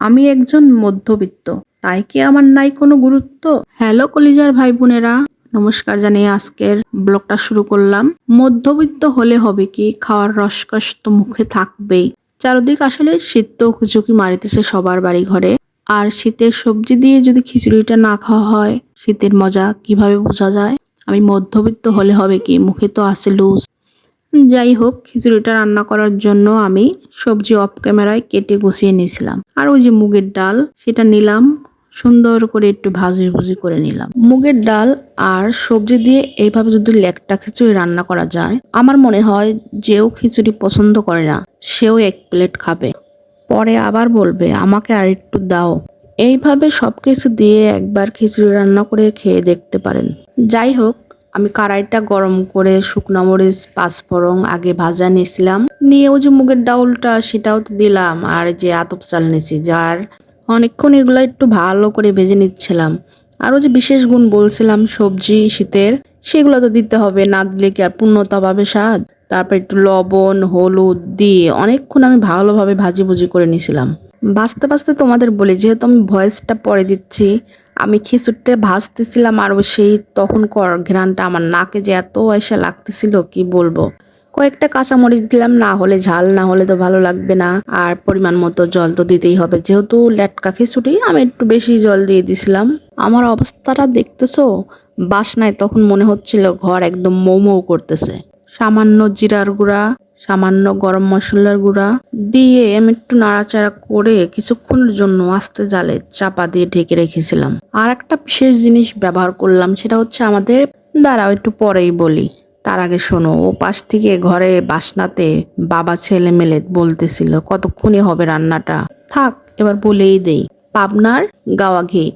আমি একজন মধ্যবিত্ত। তাই কি আমার নাই কোনো গুরুত্ব? হ্যালো কলিজার ভাই বোনেরা নমস্কার জানিয়ে আজকের ব্লগটা শুরু করলাম। মধ্যবিত্ত হলে হবে কি, খাওয়ার রসকস তো মুখে থাকবেই। চারদিক আসলে শীত তো ঝুঁকি মারিতেছে সবার বাড়ি ঘরে আর শীতের সবজি দিয়ে যদি খিচুড়িটা না খাওয়া হয়, শীতের মজা কীভাবে বোঝা যায়? আমি মধ্যবিত্ত হলে হবে কি, মুখে তো আছে লুজ। যাই হোক খিচুড়িটা রান্না করার জন্য আমি সবজি অফ ক্যামেরায় কেটে গুছিয়ে নিয়েছিলাম। আর ওই যে মুগের ডাল, সেটা নিলাম, সুন্দর করে একটু ভাজি ভুজি করে নিলাম। মুগের ডাল আর সবজি দিয়ে এইভাবে যদি লেকটা খিচুড়ি রান্না করা যায়, আমার মনে হয় যেও খিচুড়ি পছন্দ করে না, সেও এক প্লেট খাবে। পরে আবার বলবে, আমাকে আর একটু দাও। এইভাবে সব কিছু দিয়ে একবার খিচুড়ি রান্না করে খেয়ে দেখতে পারেন। যাই হোক আমি কড়াইটা গরম করে শুকনো মরিচ, পাঁচফোড়ন আগে ভাজা নিয়েছিলাম। নিয়ে ওই যে মুগের ডাউলটা সেটাও তো দিলাম, আর যে আতপ চাল নিয়েছি, যার অনেকক্ষণ এগুলো একটু ভালো করে ভেজে নিচ্ছিলাম। আরও যে বিশেষ গুণ বলছিলাম, সবজি শীতের, সেগুলো তো দিতে হবে, না দিলে কি আর পূর্ণতা পাবে স্বাদ? তারপর একটু লবণ, হলুদ দিয়ে অনেকক্ষণ আমি ভালোভাবে ভাজি ভুজি করে নিয়েছিলাম। বাঁচতে বাঁচতে তোমাদের বলি, যেহেতু আমি ভয়েসটা পরে দিচ্ছি আমি খিচুড়িটা ভাজতেছিলাম আর সেই তখন কর ঘ্রানটা আমার নাকে যে এত এসে লাগতেছিল, কি বলব? কয়েকটা কাঁচামরিচ দিলাম, না হলে ঝাল, না হলে তো ভালো লাগবে না। আর পরিমাণ মতো জল তো দিতেই হবে। যেহেতু লেটকা খিচুড়ি, আমি একটু বেশি জল দিয়ে দিছিলাম। আমার অবস্থাটা দেখতেছো? বাসনায় তখন মনে হচ্ছিল ঘর একদম মৌ করতেছে। সামান্য জিরার গুঁড়া সামান্য গরম মশলার গুঁড়া দিয়ে আমি একটু নাড়াচাড়া করে কিছুক্ষণের জন্য আস্তে জালে চাপা দিয়ে ঢেকে রেখেছিলাম। আর একটা বিশেষ জিনিস ব্যবহার করলাম, সেটা হচ্ছে আমাদের, দাঁড়াও একটু পরেই বলি। তার আগে শোনো, ও পাশ থেকে ঘরে বাসনাতে বাবা ছেলে মেলে বলতেছিল কতক্ষণই হবে রান্নাটা? থাক, এবার বলেই দেই। পাবনার গাওয়া ঘি।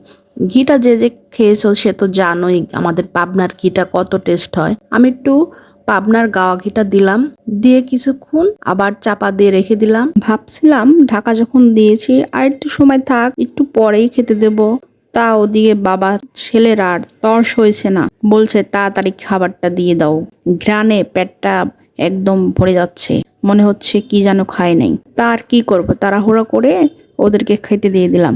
ঘিটা যে যে খেয়েছো সে তো জানোই আমাদের পাবনার ঘিটা কত টেস্ট হয়। আমি একটু পাবনার গাওয়া ঘিটা দিলাম। দিয়ে কিছুক্ষণ আবার চাপা দিয়ে রেখে দিলাম। ভাবছিলাম ঢাকা যখন দিয়েছি, আর একটু সময় থাক, একটু পরেই খেতে দেব। তা ওদিকে বাবা, ছেলের আর তর্স হয়েছে না। বলছে, তাড়াতাড়ি খাবারটা দিয়ে দাও। ঘ্রাণে পেটটা একদম ভরে যাচ্ছে। মনে হচ্ছে কি যেন খায় নাই। তার কি করব? তাড়াহুড়া করে ওদেরকে খেতে দিয়ে দিলাম।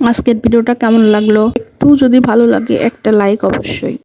আজকের ভিডিওটা কেমন লাগল? একটু যদি ভালো লাগে, একটা লাইক অবশ্যই।